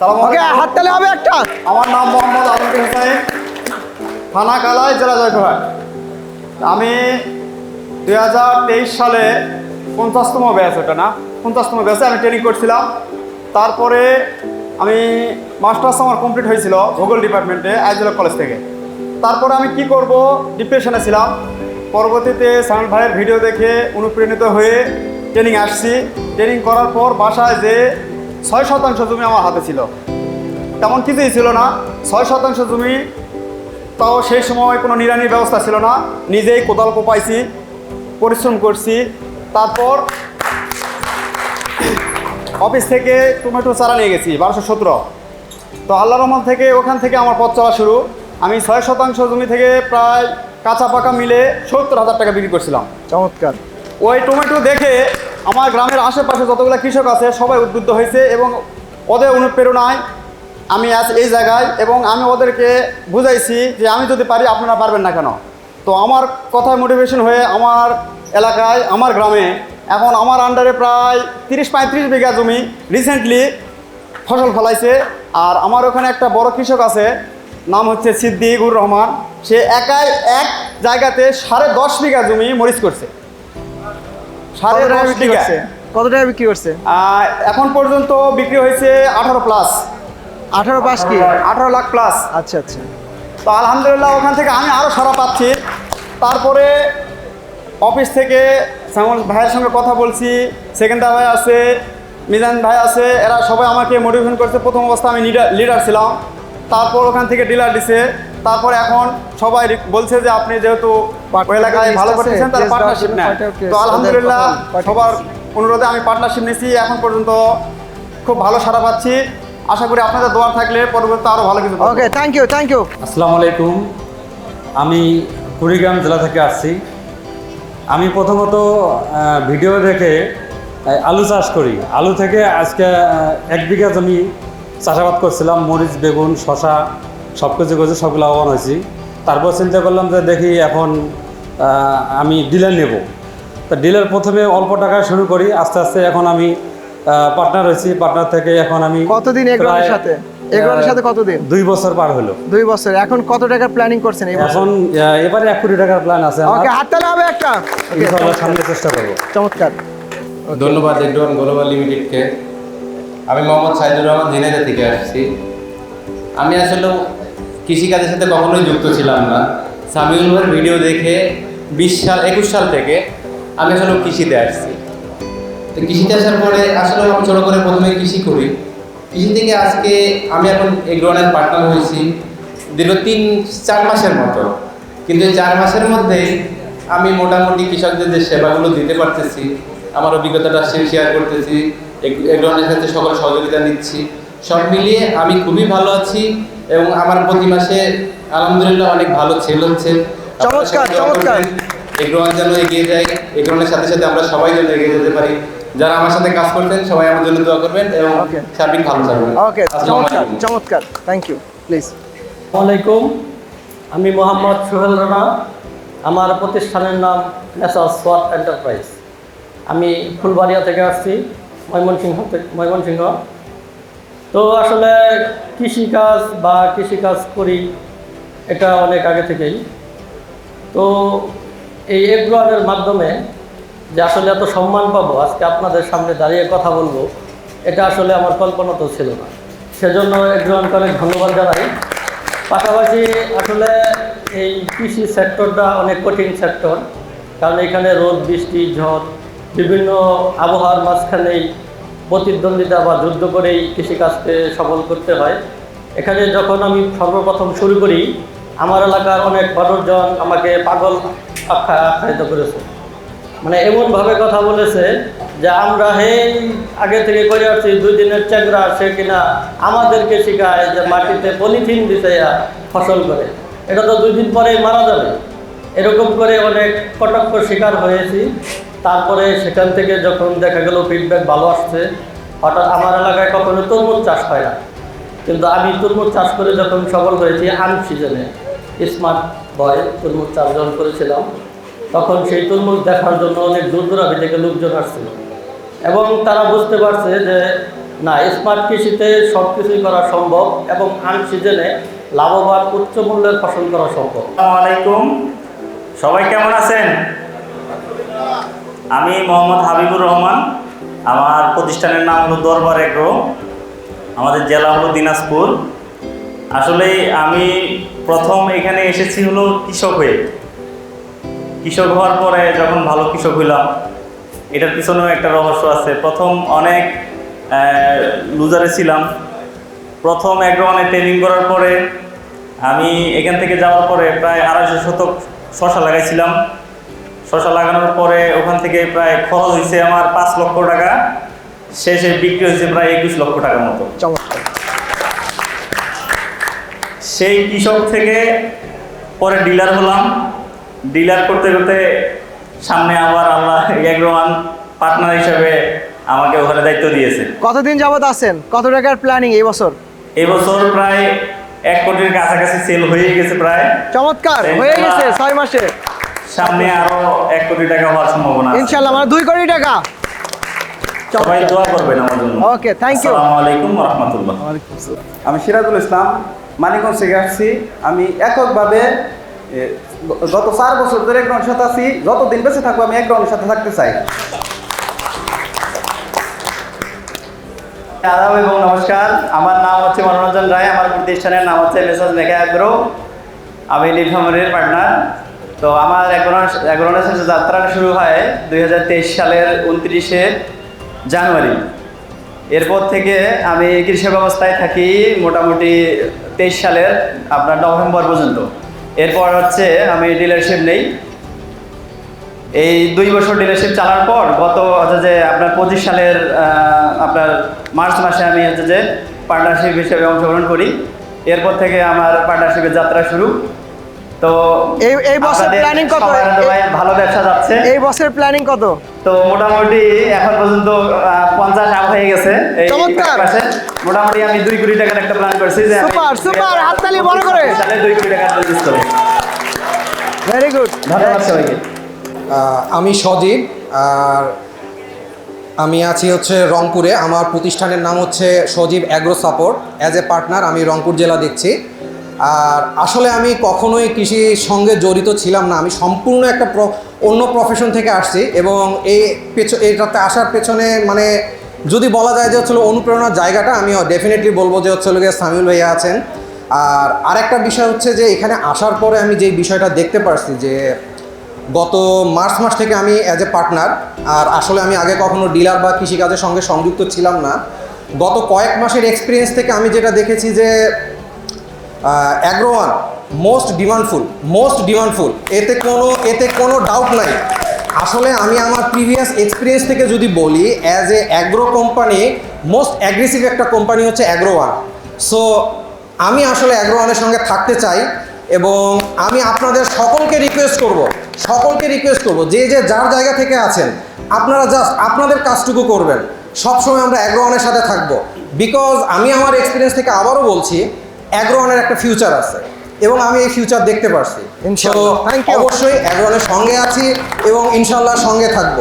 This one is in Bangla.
সালাম ওকে হাততালি হবে একটা। আমার নাম মোহাম্মদ আলমগীর হোসেন। থানা জেলা জয়পুরহাট। আমি দুই হাজার তেইশ সালে পঞ্চাশতম ব্যাচ ওটা না? পঞ্চাশতম ব্যাচে আমি ট্রেনিং করছিলাম। তারপরে আমি মাস্টার্স আমার কমপ্লিট হয়েছিল ভূগোল ডিপার্টমেন্টে আইজুলা কলেজ থেকে। তারপরে আমি কি করব? ডিপ্রেশনে ছিলাম। পরবর্তীতে সামিল ভাইয়ের ভিডিও দেখে অনুপ্রাণিত হয়ে ট্রেনিং আসছি। ট্রেনিং করার পর বাসায় যে ছয় শতাংশ জমি আমার হাতে ছিল। তেমন কিছুই ছিল না। ছয় শতাংশ জমি তাও সেই সময় কোনো নিরানির ব্যবস্থা ছিল না। নিজেই কোদাল কোপাইছি পরিশ্রম করছি। তারপর অফিস থেকে টমেটো চারা নিয়ে গেছি বারোশো সতেরো। তো আল্লাহ রহমান থেকে ওখান থেকে আমার পথ চলা শুরু। আমি ছয় শতাংশ জমি থেকে প্রায় কাঁচা পাকা মিলে সত্তর হাজার টাকা বিক্রি করছিলাম। চমৎকার। ওই টমেটো দেখে আমার গ্রামের আশেপাশে যতগুলো কৃষক আছে, সবাই উদ্বুদ্ধ হয়েছে এবং ওদের অনুপ্রেরণায় আমি আজ এই জায়গায় এবং আমি ওদেরকে বুঝাইছি যে আমি যদি পারি, আপনারা পারবেন না কেন? তো আমার কথায় মোটিভেশন হয়ে আমার এলাকায়, আমার গ্রামে এখন আমার আন্ডারে প্রায় তিরিশ পঁয়ত্রিশ বিঘা জমি রিসেন্টলি ফসল ফলাইছে। আর আমার ওখানে একটা বড় কৃষক আছে, নাম হচ্ছে সিদ্দিকুর রহমান। সে একাই এক জায়গাতে সাড়ে দশ বিঘা জমি মরিচ করছে। সাড়ে টাকা বিক্রি করছে? কত টাকা বিক্রি করছে? এখন পর্যন্ত বিক্রি হয়েছে আঠারো প্লাস আঠারো পাস কি? আঠারো লাখ প্লাস আচ্ছা আচ্ছা। তো আলহামদুলিল্লাহ ওখান থেকে আমি আরও সারা পাচ্ছি। তারপরে অফিস থেকে শ্যামল ভাইয়ের সঙ্গে কথা বলছি। সেকেন্ডার ভাই আছে মিজান ভাই আছে এরা সবাই আমাকে মোটিভেশন করছে। প্রথম অবস্থা আমি লিডার ছিলাম। তারপর ওখান থেকে ডিলার দিছে। তারপর এখন সবাই বলছে যে আপনি যেহেতু এলাকায় ভালো করতেছেন তার পার্টনারশিপ নেন তো আলহামদুলিল্লাহ সবার অনুরোধে আমি পার্টনারশিপ নিয়েছি এখন পর্যন্ত খুব ভালো সারা পাচ্ছি। আশা করি আপনাদের দোয়া থাকলে পরবর্তী আরও ভালো কিছু okay thank you thank you আসসালামু আলাইকুম। আমি কুড়িগ্রাম জেলা থেকে আসছি। আমি প্রথমত ভিডিও দেখে আলু চাষ করি। আলু থেকে আজকে এক বিঘা জমি চাষাবাদ করছিলাম মরিচ বেগুন শশা সব কিছু করছি সব লাভবান হয়েছি। তারপর চিন্তা করলাম যে দেখি এখন আমি ডিলার নেব। তা ডিলার প্রথমে অল্প টাকায় শুরু করি আস্তে আস্তে এখন আমি পার্টনার হয়েছি। পার্টনার থেকে এখন আমি কতদিন এগ্রোনের সাথে? এগ্রোনের সাথে কতদিন? দুই বছর পার হলো। দুই বছর। এখন কত টাকার প্ল্যানিং করছেন এই এখন এবারে এক কোটি টাকার প্ল্যান আছে। ওকে হাততালি হবে একটা। ইনশাআল্লাহ সামনে চেষ্টা করব। চমৎকার। ধন্যবাদ এগ্রোন গ্লোবাল লিমিটেডকে। আমি মোহাম্মদ সাইদুর রহমান ঝিনাইদহ থেকে আসছি। আমি আসলে কৃষিকাজের সাথে কখনোই যুক্ত ছিলাম না। সামিউল ভাইয়ের ভিডিও দেখে বিশ সাল, একুশ সাল থেকে আমি আসলে কৃষিতে আসছি। তো কৃষিতে আসার পরে আসলে আমি ছোটো করে প্রথমে কৃষি করি। কৃষি থেকে আজকে আমি এখন এগ্রোনের পার্টনার হয়েছি। দীর্ঘ তিন, চার মাসের মতো। কিন্তু চার মাসের মধ্যেই আমি মোটামুটি কৃষকদের যে সেবাগুলো দিতে পারতেছি, আমার অভিজ্ঞতাটা শেয়ার করতেছি এগ্রোনের সাথে সকল সহযোগিতা নিচ্ছি। সব মিলিয়ে আমি খুবই ভালো আছি এবং আমার প্রতি মাসে আলহামদুলিল্লাহ অনেক ভালো ছেল হচ্ছে। চমৎকার, চমৎকার। এগ্রোয়ান যেন এগিয়ে যায় এগ্রোয়ানের সাথে সাথে আমরা সবাই যেন এগিয়ে যেতে পারি। যারা আমার সাথে কাজ করতেন সবাই আমার জন্য দোয়া করবেন এবং. সার্বিক ভালো থাকবেন। ওকে চমৎকার চমৎকার। থ্যাংক ইউ প্লিজ আসসালামাইকুম আমি মোহাম্মদ সোহেল রানা। আমার প্রতিষ্ঠানের নাম নেশাল সোয়াট এন্টারপ্রাইজ আমি ফুলবাড়িয়া থেকে আসছি ময়মনসিংহ ময়মনসিংহ। তো আসলে কৃষিকাজ বা কৃষিকাজ করি এটা অনেক আগে থেকেই। তো এই এগ্রোয়ারের মাধ্যমে যে আসলে এত সম্মান পাবো, আজকে আপনাদের সামনে দাঁড়িয়ে কথা বলব, এটা আসলে আমার কল্পনা তো ছিল না। সেজন্য এগ্রোয়ানকে অনেক ধন্যবাদ জানাই। পাশাপাশি আসলে এই কৃষি সেক্টরটা অনেক কঠিন সেক্টর, কারণ এখানে রোদ, বৃষ্টি, ঝড়, বিভিন্ন আবহাওয়ার মাঝখানেই প্রতিদ্বন্দ্বিতা বা যুদ্ধ করেই কৃষিকাজকে সফল করতে হয়। এখানে যখন আমি সর্বপ্রথম শুরু করি, আমার এলাকার অনেক মানুষজন আমাকে পাগল আখ্যা আখ্যায়িত করেছে। মানে এমনভাবে কথা বলেছে যে আমরা হেই আগে থেকে করে আসছি, দুই দিনের চ্যাংরা সে কিনা, আমাদেরকে শেখায় যে মাটিতে পলিথিন দিতে ফসল করে। এটা তো দুই দিন পরেই মারা যাবে। এরকম করে অনেক কটাক্ষ শিকার হয়েছি। তারপরে সেখান থেকে যখন দেখা গেল ফিডব্যাক ভালো আসছে, হঠাৎ আমার এলাকায় কখনো তরমুজ চাষ হয় না। কিন্তু আমি তরমুজ চাষ করে যখন সফল হয়েছি আন সিজনে স্মার্ট বয় তরমুজ চাষ যখন করেছিলাম, তখন সেই তরমুজ দেখার জন্য অনেক দূর দূরান্তি থেকে লোকজন আসছিল। এবং তারা বুঝতে পারছে যে, না স্মার্ট কৃষিতে সব কিছুই করা সম্ভব এবং আন সিজনে লাভবান উচ্চ মূল্যের ফসল করা সম্ভব। আসসালামু আলাইকুম। সবাই কেমন আছেন? আমি মোহাম্মদ হাবিবুর রহমান। আমার প্রতিষ্ঠানের নাম হলো দরবার এগ্রো। আমাদের জেলা হলো দিনাজপুর। আসলে আমি প্রথম এখানে এসেছি হলো কৃষক হয়ে। কৃষক হওয়ার পরে যখন ভালো কৃষক হইলাম, এটার পিছনেও একটা রহস্য আছে। প্রথম অনেক লুজারে ছিলাম। প্রথম অ্যাগ্রোয়ানে ট্রেনিং করার পরে আমি এখান থেকে যাওয়ার পরে প্রায় আড়াইশো শতক শশা লাগাইছিলাম। শশা লাগানোর পরে ওখান থেকে প্রায় খরচ হয়েছে আমার পাঁচ লক্ষ টাকা। শেষে বিক্রি হয়েছে প্রায় একুশ লক্ষ টাকার মতো। সেই কৃষক থেকে পরে ডিলার হলাম। ডিলার করতে করতে সামনে আবার আল্লাহ এগ্রোয়ান পার্টনার হিসাবে আমাকে ওখানে দায়িত্ব দিয়েছে। কতদিন যাবৎ আছেন? কত টাকার প্ল্যানিং এই বছর? এবছর প্রায় এক কোটির কাছাকাছি সেল হয়ে গেছে প্রায়। চমৎকার হয়ে গেছে ছয় মাসে। সামনে আরও এক কোটি টাকা হওয়ার সম্ভাবনা ইনশাল্লাহ মানে দুই কোটি টাকা। সবাই দোয়া করবেন আমার জন্য। Okay, thank you. আসসালামু আলাইকুম রহমতুল্লাহ। আমি সিরাজুল ইসলাম মানিকগঞ্জ থেকে আসছি। আমি এককভাবে গত চার বছর ধরে একজনের সাথে আছি। যতদিন বেঁচে থাকব আমি একজনের সাথে থাকতে চাই। আদাব এবং নমস্কার। আমার নাম হচ্ছে মনোরঞ্জন রায়। আমার প্রতিষ্ঠানের নাম হচ্ছে মেসাজ মেঘা আগ্রো। আমি নীলফামারীর পার্টনার। তো আমার অ্যাগ্রোনের সাথে যাত্রাটা শুরু হয় দুই হাজার তেইশ সালের উনত্রিশে জানুয়ারি। এরপর থেকে আমি কৃষি ব্যবস্থায় থাকি মোটামুটি তেইশ সালের, আপনার নভেম্বর পর্যন্ত। এরপর হচ্ছে আমি ডিলারশিপ নেই। এই দুই বছর ডিলারশিপ চালার পর গত হচ্ছে যে আপনার পঁচিশ সালের আপনার মার্চ মাসে আমি হচ্ছে যে পার্টনারশিপ হিসেবে অংশগ্রহণ করি। এরপর থেকে আমার পার্টনারশিপের যাত্রা শুরু। তো এই- এই বছর planning কত? ভালো ব্যবসা যাচ্ছে। এই বছরের প্ল্যানিং কত? তো মোটামুটি এখন পর্যন্ত পঞ্চাশ আপ হয়ে গেছে। চমৎকার। মোটামুটি আমি দুই কোটি টাকার একটা প্ল্যান করছি যে Super, super, হাততালি বড় করে। সালে দুই কোটি টাকা বিজনেস করব ভেরি গুড ধন্যবাদ সবাইকে। আমি সজীব আর আমি আছি হচ্ছে রংপুরে। আমার প্রতিষ্ঠানের নাম হচ্ছে Sajib agro support as a partner আমি রংপুর জেলা দেখছি। আর আসলে আমি কখনোই কৃষির সঙ্গে জড়িত ছিলাম না। আমি সম্পূর্ণ একটা অন্য প্রফেশন থেকে আসছি এবং এই পেছ, এটাতে আসার পেছনে মানে যদি বলা যায় যে হচ্ছে অনুপ্রেরণার জায়গাটা, আমি ডেফিনেটলি বলব যে হচ্ছে হলো গিয়ে সামিউল ভাইয়া আছেন। আর আরেকটা বিষয় হচ্ছে যে এখানে আসার পরে আমি যেই বিষয়টা দেখতে পারছি যে গত মার্চ মাস থেকে আমি অ্যাজ এ পার্টনার আর আসলে আমি আগে কখনো ডিলার বা কৃষিকাজের সঙ্গে সংযুক্ত ছিলাম না। গত কয়েক মাসের এক্সপিরিয়েন্স থেকে আমি যেটা দেখেছি যে অ্যাগ্রোয়ান মোস্ট ডিমান্ডফুল মোস্ট ডিমান্ডফুল এতে কোনো এতে কোনো ডাউট নাই। আসলে আমি আমার প্রিভিয়াস এক্সপিরিয়েন্স থেকে যদি বলি as a agro company most aggressive একটা কোম্পানি হচ্ছে অ্যাগ্রোয়ান সো আমি আসলে অ্যাগ্রোয়ানের সঙ্গে থাকতে চাই এবং আমি আপনাদের সকলকে রিকোয়েস্ট করব, সকলকে রিকোয়েস্ট করব, যে যে যার জায়গা থেকে আছেন, আপনারা জাস্ট আপনাদের কাজটুকু করবেন। সবসময় আমরা অ্যাগ্রোয়ানের সাথে থাকব। বিকজ আমি আমার এক্সপিরিয়েন্স থেকে আবারও বলছি অ্যাগ্রোয়ানের একটা ফিউচার আছে এবং আমি এই ফিউচার দেখতে পারছি। অবশ্যই অ্যাগ্রোয়ানের সঙ্গে আছি এবং ইনশাল্লাহ সঙ্গে থাকব।